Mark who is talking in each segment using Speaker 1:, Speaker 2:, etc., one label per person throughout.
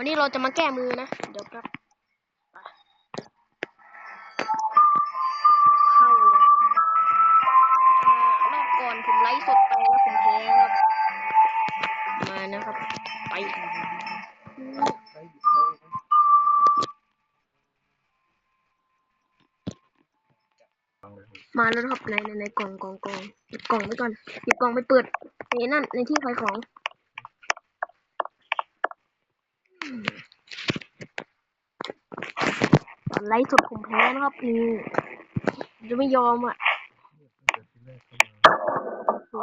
Speaker 1: วันนี้เราจะมาแก้มือนะ เดี๋ยวครับเข้าเลยรอบก่อนผมไลฟ์สดไปแล้วผมแพ้ครับ มานะครับ ไปมาแล้วครับในในในกล่องกล่องกล่องหยิบกล่องไว้ก่อนหยิบกล่องไปเปิดในนั่นในที่ขายของอืม ไลฟ์สดผมแพ้นะครับนี่จะไม่ยอมอะโห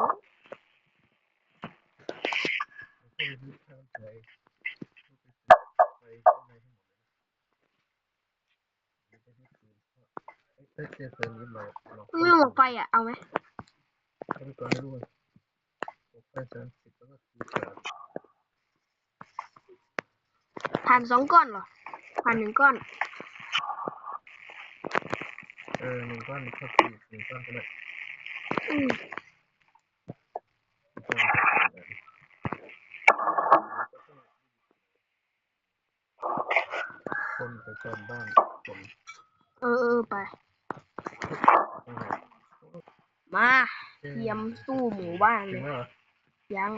Speaker 1: ไม่หมดไฟอะ เอาไหม ผ่านสองก้อนเหรอ ผ่านหนึ่งก้อน
Speaker 2: เออหนึ่งก้อนเข้าสี่หนึ่งก้อนก็ได้
Speaker 1: อืม
Speaker 2: คนไปซ่อมบ้านคน
Speaker 1: เออเออไป
Speaker 2: ต้องไหน
Speaker 1: มาเตรียมสู้หมู่บ้าน
Speaker 2: จ
Speaker 1: เล
Speaker 2: ริง
Speaker 1: ย
Speaker 2: ไหมเหรอ
Speaker 1: ยัง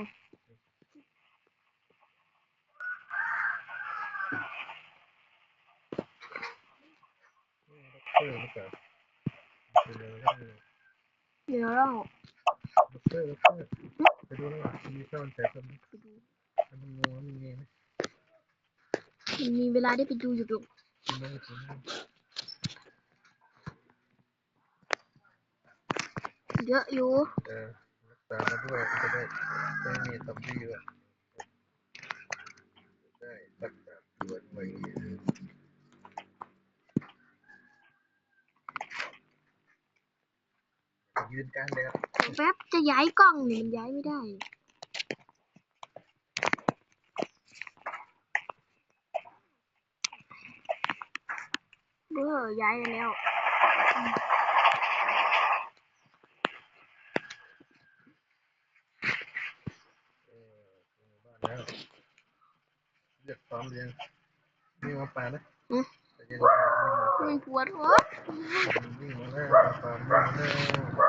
Speaker 2: เออไม่เกิดไปเลยได้เลย
Speaker 1: เดี๋ยวเรา
Speaker 2: เออเออไปดูแล้วมีเจ้ามันใจคนมันงูมันมีไหม
Speaker 1: มีเวลาได้ไปดูอยู่ดู
Speaker 2: กินได้กินได้
Speaker 1: เยอะอยู่
Speaker 2: เออรักษามาด้วยจะได้ไม่มีซอมบี้ด้วยได้รักษาตัวด้วย ยืนกลางแดด
Speaker 1: แป๊บจะย้ายกล้องนี่มันย้ายไม่ได้เบ้อย้ายกันแล้ว
Speaker 2: เออบ้านแล้วเรียกพร้อมเรียงนี่มาป่านะ
Speaker 1: อืม
Speaker 2: แต่ยังไม่มา
Speaker 1: มันปวดหัว
Speaker 2: วิ่งมาแล้วมาป่าวิ่งมาแล้ว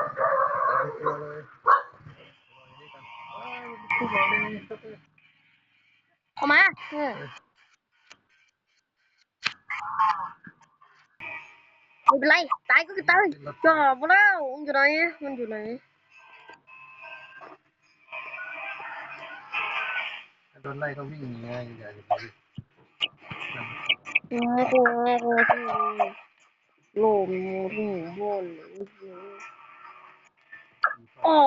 Speaker 2: ออยู่นี่กันว้าวผู้บอกเลยนี่ครับ
Speaker 1: เข้ามาเออไม่เป็นไรตายก็คือตายจ่าไปแล้วมันอยู่ไหนมันอยู่ไหน
Speaker 2: โดนไล่ก็วิ่งไงอย่าอย่าไป
Speaker 1: โอ้โหโลมถึงบน อ๋อ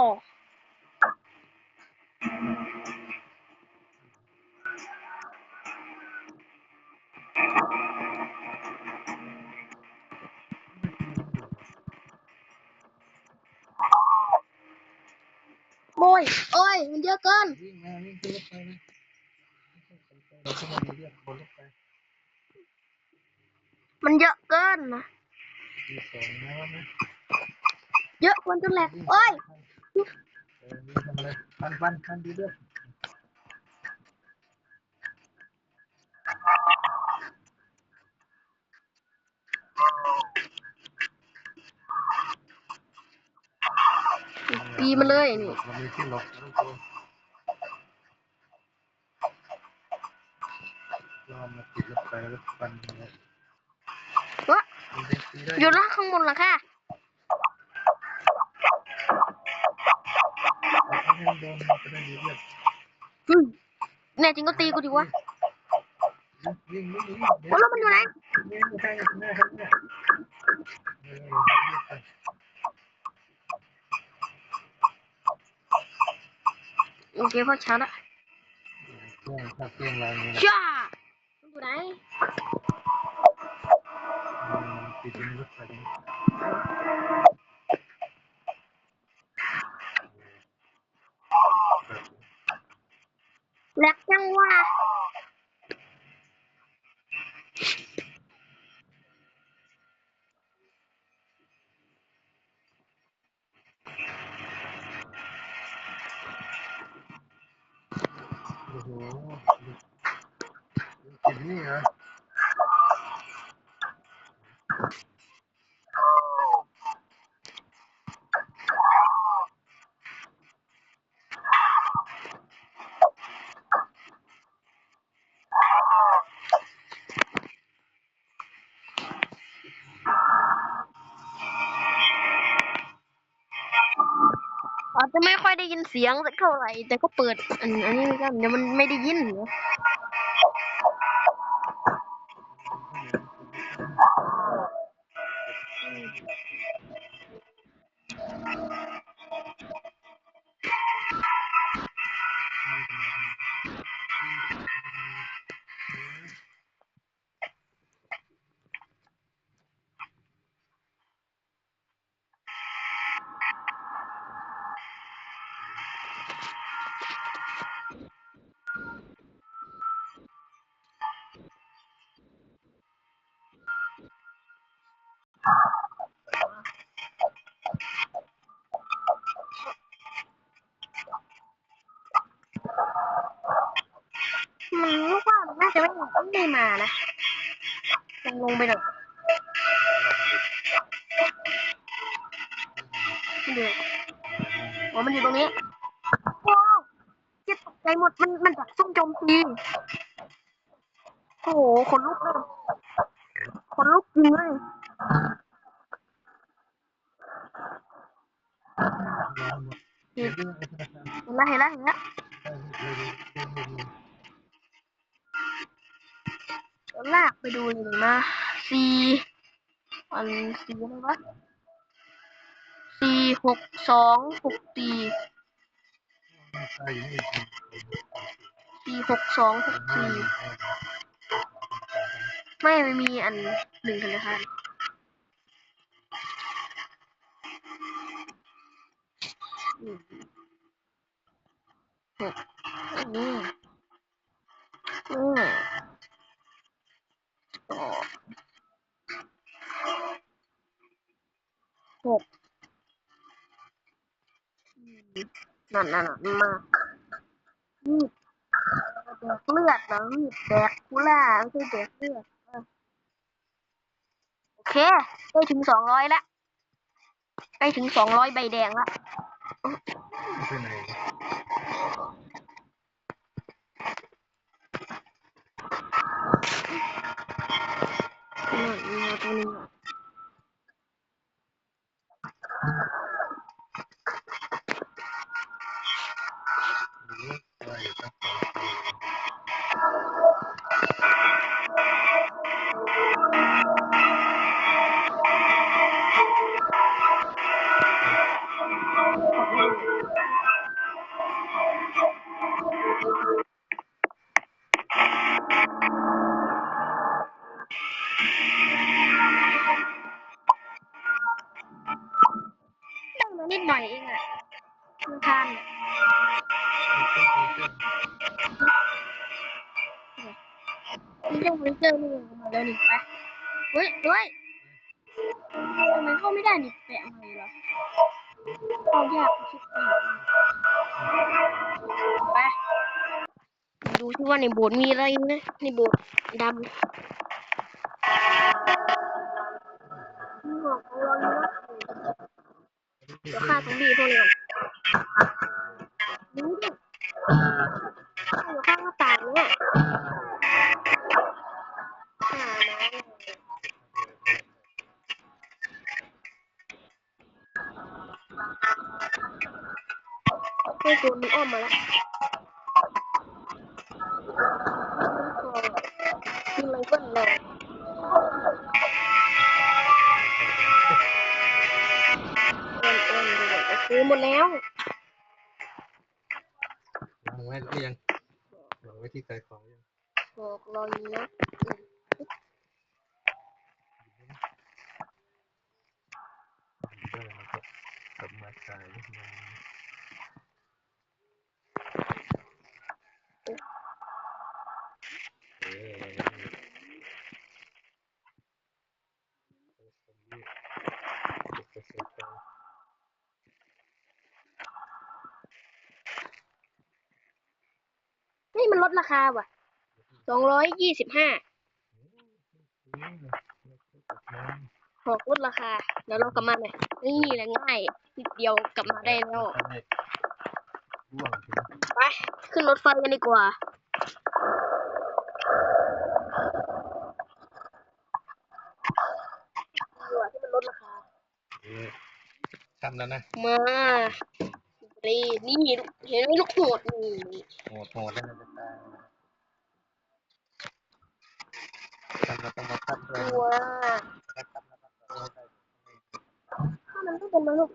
Speaker 1: โอ้ย โอ้ย มันเยอะเกิน
Speaker 2: วิ่งมาวิ่งขึ้นรถไฟนะเราขึ้นมาเรียกบนรถไฟ
Speaker 1: มันเยอะเกินนะ
Speaker 2: มีสองน้ำนะ
Speaker 1: เยอะคนจนแหลกโอ้ย
Speaker 2: ทำอะไรพันพันพันดีด้วย
Speaker 1: ตีมันเลยนี่
Speaker 2: เรามีที่หลบแล้วก็เรามาติดรถไฟรถฟันเลย
Speaker 1: วะ
Speaker 2: มันเป็นตีได้
Speaker 1: อยู่ล่างข้างบนหลังค่ะ
Speaker 2: เอา ให้มันโดนมันจะได้มีเลือด
Speaker 1: อืมแน่จริง โอ้โอาจจะไม่ค่อยได้ยินเสียงสักเท่าไหร่ แต่ก็เปิด อันอันนี้กันเดี๋ยวมันไม่ได้ยินเหรอมัน ไม่ไม่มานะลงลงไปหน่อยเดี๋ยวอ๋อมันอยู่ตรงนี้ว้าวเจ็บตกใจหมดมันมันจากซุ่มโจมตีโอ้โหขนลุกเลยขนลุกจริงเลย
Speaker 2: เห็นด้วย
Speaker 1: เห็นแล้วเห็นแล้วเห็นแล้ว ลากไปดูหนึ่งมาสี่อันสี่อะไรวะสี่หกสองหกสี่ C หกสองหกสี่ไม่ไม่มีอันหนึ่งธนาคารอืมหกอันนี้อืม อ๋อหกนั่นนั่นมากนี่แดกเลือดนะนี่แดกคุล่าไม่ใช่แดกเลือดโอเค ได้ถึงสองร้อยละใกล้ถึงสองร้อยใบแดงละ
Speaker 2: ไปไหน
Speaker 1: นิดหน่อยเองอะธนาคารเนี่ยนี่เรื่องเฟอนเจอร์นี่มาแล้วนี่ไปเฮ้ยเฮ้ยทำไมเข้าไม่ได้นี่แปะใหม่เหรอเข้ายากชิบหายไปดูที่ว่าในโบสถ์มีอะไรนะในโบสถ์ดำ นี่บอกเร หมดแล้ว
Speaker 2: วางไว้หรือยังวางไว้ที่ใส่ของยัง
Speaker 1: บอกรอยนะ
Speaker 2: ได้แล้วก็กลับมาขายมันเออจะใส่ของ
Speaker 1: นี่มัน ลดราคาว่ะสองร้อยยี่สิบห้า
Speaker 2: อืม
Speaker 1: หอกลดราคา เดี๋ยวเรากลับมาหน่อยนี่แหละง่ายนิดเดียวกลับมาได้แล้ว
Speaker 2: ร่วงถึง
Speaker 1: ไป ขึ้นรถไฟกันดีกว่า ดีกว่าที่มันลดราคา
Speaker 2: เอ๊ะทำแล้วนะ
Speaker 1: มารีนี่ เห็นไหมลูกโหดนี่
Speaker 2: โหดโหดแล้วนะ จะตาวต้องมาคัดด้วย
Speaker 1: ตัว
Speaker 2: คัดคัดแล้วก็เป
Speaker 1: ถ้ามันไม่เป็นมาลูก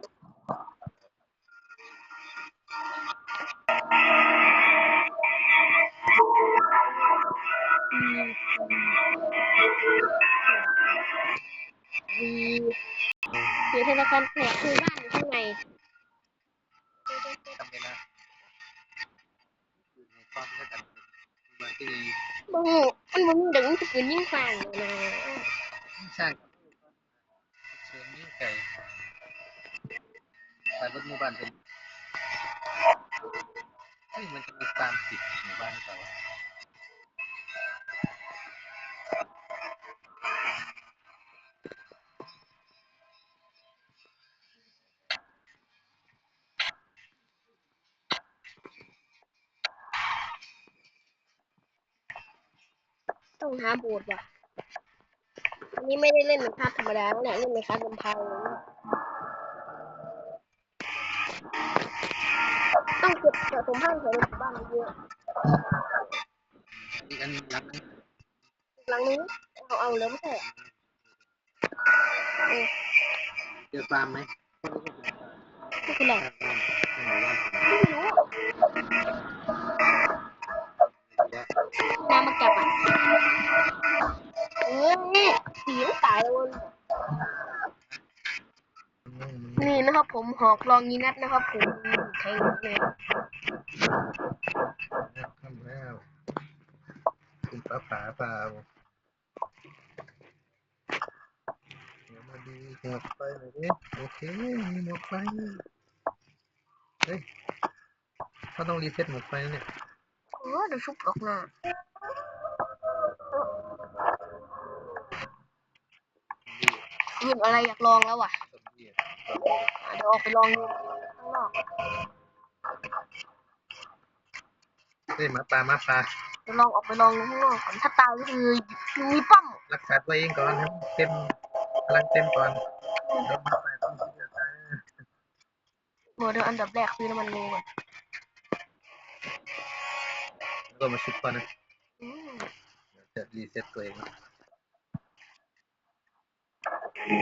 Speaker 1: ดีมีธนาคารแผกคือบ้านอยู่ข้างใน
Speaker 2: ทำเวลาคือในความที่กันบางที
Speaker 1: บ่มั นบ่มีเด็กมันจะปืนยิ่งฟังเลยนะ
Speaker 2: ตามสิบหมู่บ้านหรือเปล่าวะ
Speaker 1: ต้องหาโบสถ์ว่ะอันนี้ไม่ได้เล่นเป็นคาร์ดธรรมดาแล้วเนี่ยเล่นเป็นคาร์ดลำพังเลยเนี่ยต้องเก็บสะสมห้างใส่ในบ้านเยอะ
Speaker 2: อีกอันหลังนั้น
Speaker 1: หลังนี้เอาเอาแล้วไม่ใช่เหรอเออ
Speaker 2: เจอฟาร์มไหม
Speaker 1: นี่คืออะไร
Speaker 2: ฟาร์มบ้านในหมู่บ้าน
Speaker 1: ไม่รู้น้ำมาจับอะ เนี่สีมันตายแล้วว้ยนี่นะครับ ผมหอกลองยีนัดนะครับ ผมแทงเลย
Speaker 2: ทำแล้วคุณป้าป๋าเปล่าเดี๋ยวมาดีหมวกไฟหน่อยดิโอเคมีหมวกไฟเฮ้ยเขาต้องรีเซ็ตหมวกไฟนะเนี่ย
Speaker 1: เออเดี๋ยวชุบออกหน้าคืนอะไรอยากลองแล้วอะ
Speaker 2: สมเด็จ
Speaker 1: อะเดี๋ยวออกไปลองดูข้างนอก
Speaker 2: เฮ้ยหมาป่าหมาป่า
Speaker 1: เดี๋ยวลองออกไปลองดูข้างนอกก่อนถ้าตายก็คือมีป้อม
Speaker 2: รักษาตัวเองก่อนครับเต็มพลังเต็มก่อนแล้วหมาป่าต้องเสียใจ
Speaker 1: เดี๋ยวอันดับแรกคือน้ำมันงูก่อน
Speaker 2: แล้วก็มาชุบก่อนนะ
Speaker 1: อืม
Speaker 2: เดี๋ยวจะรีเซ็ตตัวเอง
Speaker 1: อืม
Speaker 2: เว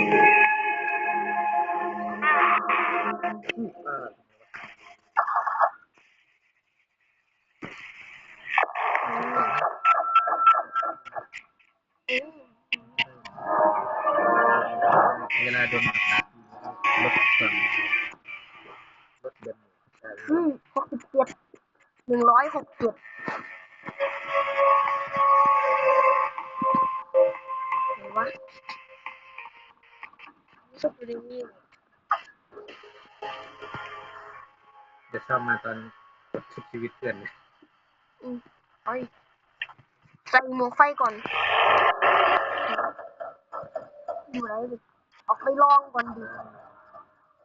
Speaker 2: ลาโดนหมากัดลดส่วนลดเดิน
Speaker 1: อืมหกสิบเจ็ดหนึ่งร้อยหกเจ็
Speaker 2: จะชอบมาตอนชุบชีวิตเพื่อน
Speaker 1: เอ้ยใส่หมวกไฟก่อน อยู่ไหนดิออกไปลองก่อนดิ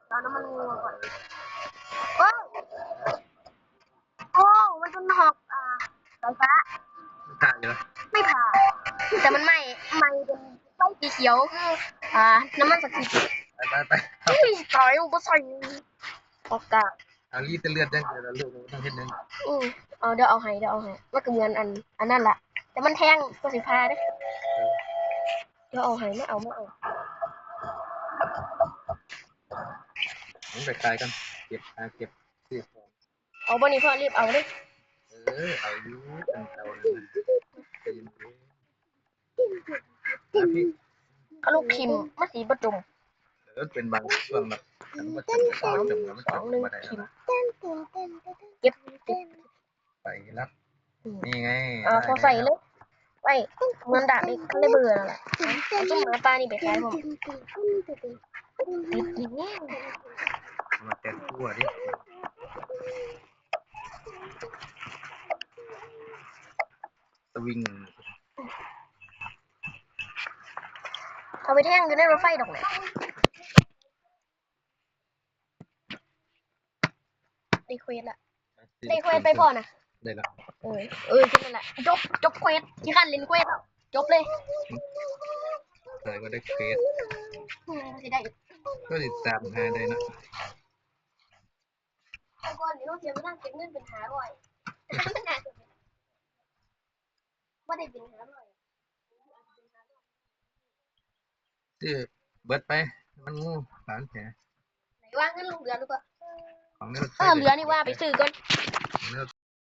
Speaker 1: เอาน้ำมันงูก่อนเอ้ยโอ้มันเป็นหอกอ่าสายฟ้า
Speaker 2: ถ่ายอยู่แล้ว
Speaker 1: ไม่ผ่าแต่มันไหม้ไหม้เป็นไฟสีเขียวคืออ่าน้ำมันสักดิ์สิทธิ์
Speaker 2: ไปไปไป
Speaker 1: เฮ้ยตายอุปสรรคออกกา
Speaker 2: เอารีดเลือดได้เดี๋ยวเราลูกต้องเห็นหนึ่ง
Speaker 1: อือเอาเดี๋ยวเอาให้เดี๋ยวเอาให้มันก็เหมือนอันอันนั้นแหละแต่มันแทงก็สิพาเด้เดี๋ยวเอาให้ไม่เอาไม่เอา
Speaker 2: ผมไปขายกัน เก็บหาเก็บซื้อของ
Speaker 1: เอาบ่นี่พ่อรีบเอาเด้
Speaker 2: เออเอาอยู่เป็นเตาเลยนะใจเย็นๆนะพี่
Speaker 1: เอาลูกพิมพ์มาสีประจุม
Speaker 2: เออเป็นบางช่วงแบบ มันมาจมมาจมแล้วมัน
Speaker 1: สองหนึ่ง
Speaker 2: มาได้
Speaker 1: พิม
Speaker 2: แล้ว
Speaker 1: พ์เก็บเก็บ
Speaker 2: ไปรับนี่ไง
Speaker 1: เอาพอใส่เลยไปเหมือนดาบอีกก็เลยเบื่อแล้วแหละต้นหมาปลานี่ไปขายผมติดอย่
Speaker 2: มาแต่งตัวดิสวิง
Speaker 1: เอาไปแท่งอยู่ในรถไฟดอกเนี่ ยได้เควสละได้เควสไปพอนะ
Speaker 2: ได้ละ
Speaker 1: เออเออแค่นั้นแหละจบจบเควสที่ขั้นเล่นเควสแล้วจบเลย
Speaker 2: ได้ก็ได้เฟส
Speaker 1: อืมสิได้อีก
Speaker 2: ก็ติดตามหาได้นะ
Speaker 1: แต่ก่อนนี่เราเสียไปนั่งเก็บเงินเป็นหาร้อยมันน่าจะเป็นว่าได้เป็นหาร้อย
Speaker 2: ซื้อเบิดไป มันงูสารแผล
Speaker 1: ไหนว่าเงินลงเหลือหรือเปล่า
Speaker 2: ของนี้
Speaker 1: เออเหลือนี่ว่าไปซื้อก่อน
Speaker 2: ของนี้